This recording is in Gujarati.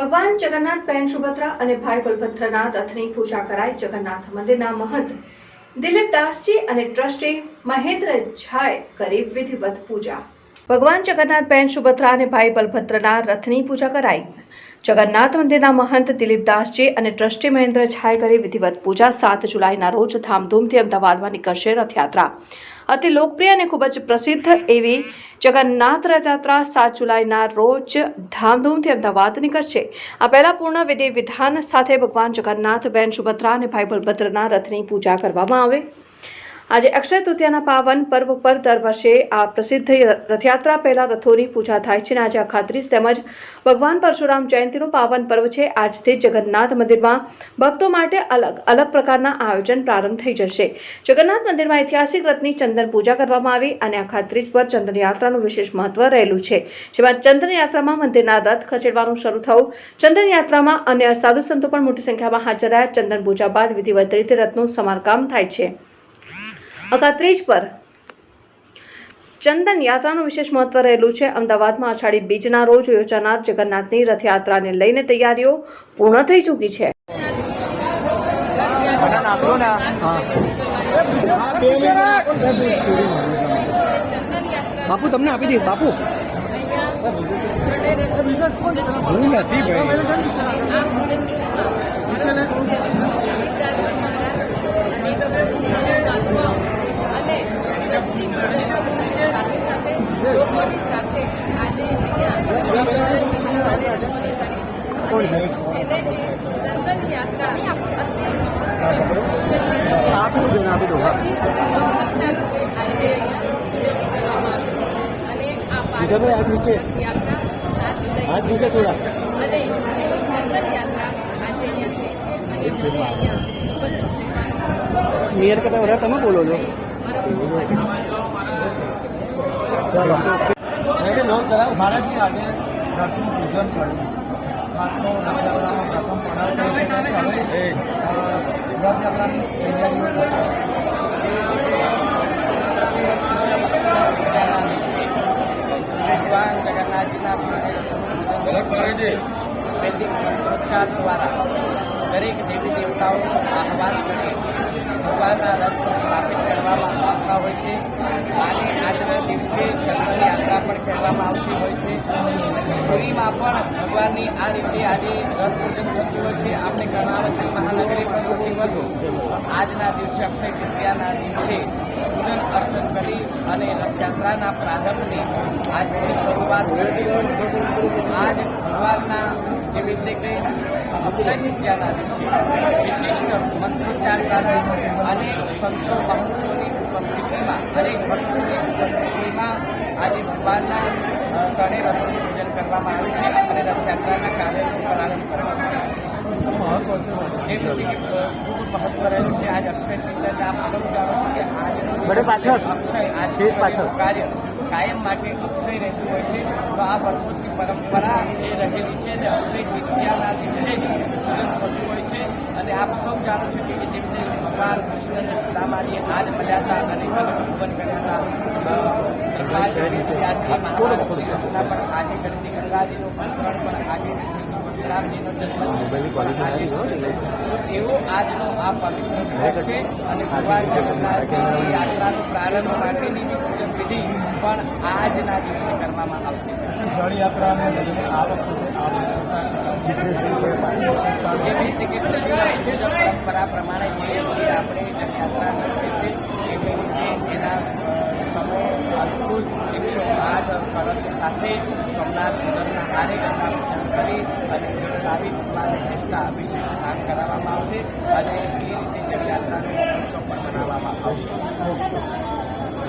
ભગવાન જગન્નાથ બહેન સુભદ્રા અને ભાઈ બલભદ્રના રથની પૂજા કરાઈ જગન્નાથ મંદિરના મહંત દિલીપ દાસજી અને ટ્રસ્ટી મહેન્દ્ર ઝાએ કરી વિધિવત પૂજા. ભગવાન જગન્નાથ બહેન સુભદ્રા અને ભાઈ બલભદ્રના રથની પૂજા કરાઈ. જગન્નાથ મંદિરના મહંત દિલીપદાસજી અને ટ્રસ્ટી મહેન્દ્ર ઝાએ કરી વિધિવત પૂજા સાત જુલાઈના રોજ ધામધૂમથી અમદાવાદમાં નીકળશે રથયાત્રા. અતિ લોકપ્રિય અને ખૂબ જ પ્રસિદ્ધ એવી જગન્નાથ રથયાત્રા સાત જુલાઈના રોજ ધામધૂમથી અમદાવાદ નીકળશે. આ પહેલા પૂર્ણ વિધિ વિધાન સાથે ભગવાન જગન્નાથ બેન સુભદ્રા અને ભાઈ બલભદ્રના રથની પૂજા કરવામાં આવે. આજે અક્ષય તૃતીયાના પાવન પર્વ પર દર વર્ષે આ પ્રસિદ્ધ રથયાત્રા પહેલા રથોની પૂજા થાય છે અને આજે અખાત્રીસ તેમજ ભગવાન પરશુરામ જયંતિનું પાવન પર્વ છે. આજથી જગન્નાથ મંદિરમાં ભક્તો માટે અલગ અલગ પ્રકારના આયોજન પ્રારંભ થઈ જશે. જગન્નાથ મંદિરમાં ઐતિહાસિક રથની ચંદન પૂજા કરવામાં આવી અને અખાત્રીજ પર ચંદનયાત્રાનું વિશેષ મહત્વ રહેલું છે. જેમાં ચંદનયાત્રામાં મંદિરના રથ ખસેડવાનું શરૂ થયું. ચંદન યાત્રામાં અન્ય સાધુ સંતો પણ મોટી સંખ્યામાં હાજર રહ્યા. ચંદન પૂજા બાદ વિધિવત રીતે રથનું સમારકામ થાય છે. અખાત્રીજ પર. ચંદન યાત્રાનું વિશેષ મહત્વ રહેલું છે. અમદાવાદમાં અષાઢી બીજના રોજ યોજાનાર જગન્નાથની રથયાત્રાને લઈને તૈયારીઓ પૂર્ણ થઈ ચૂકી છે. બાપુ, તમને આપી દઈશ, બાપુ. નથી, ભાઈ. આપી બેન આપી હા જીજાભાઈ હાથ નીચે હાથ નીચે થોડા મેયર કરતા વધારે તમે બોલો છો? ચાલો નોંધ કરાવ મારાથી આજે પ્રથમ પૂજન કર્યું. ખાસનો રથયાત્રાનો પ્રથમ ભગવાન જગન્નાથજીના વૈદિક મંત્રોચ્ચાર દ્વારા દરેક દેવી દેવતાઓનું આહવાન કરી. ભગવાનના રથને સ્થાપિત કરવામાં આવતા હોય છે. અને આજના દિવસે ચંદન યાત્રા પણ કરવામાં આવતી હોય છે. પુરીમાં પણ ભગવાનની આ રીતે આજે રથ થતું હોય છે. આપણે કર્ણાવતી મહાનગરી પણ પ્રતિવર્ષ આજના દિવસે અક્ષય તૃતીયાના દિવસે પૂજન અને રથયાત્રાના પ્રારંભની આજની શરૂઆત કરી આજ ભગવાનના જેવી રીતે અક્ષય તૃતીયાના દિવસે વિશિષ્ટ મંત્રોચ્ચાર કરી અનેક સંતો મહંતોની ઉપસ્થિતિમાં અનેક ભક્તોની ઉપસ્થિતિમાં આજે ભગવાનના ગણે રથનું પૂજન કરવામાં આવે છે અને રથયાત્રાના કાર્યનો પ્રારંભ કરવામાં આવ્યો છે. જે રીતે કે ખૂબ મહત્વ રહેલું છે આજ અક્ષય તૃતીયા આપ સૌ જાણો છો કે આજ પાછળ. અક્ષય આજ પાછળ. કાર્ય કાયમ માટે અક્ષય રહેતું હોય છે તો આ વર્ષોની પરંપરા એ રહેલી છે અને અક્ષય તૃતીયાના દિવસે જ પૂજન થતું હોય છે અને આપ સૌ જાણો છો કે જેમને ભગવાન કૃષ્ણને સુદામાજીએ આજ મળ્યા હતા અને ભગવાન કર્યા હતા આજે કરી ગંગાજીનો પણ આજે જન્મ પણ આજે એવો આજનો આ પવિત્ર દિવસ છે અને ભગવાન જગન્નાથજીની યાત્રાનો પ્રારંભ માટેની બી પૂજન વિધિ પણ આજના દિવસે કરવામાં આવશે. જળયાત્રાને આ રીતે કે પ્રતિ વર્ષ મુજબ પરંપરા પ્રમાણે જે આપણે યાત્રા કરીએ છીએ સાથે સોમનાથ મંદિરના કાર્યક્રમમાં પૂજન કરી અને જળ લાવી ભગવાનને ચેષ્ટા અભિષેક સ્નાન કરાવવામાં આવશે અને એ રીતે જળયાત્રાનો મહોત્સવ પણ મનાવવામાં આવશે.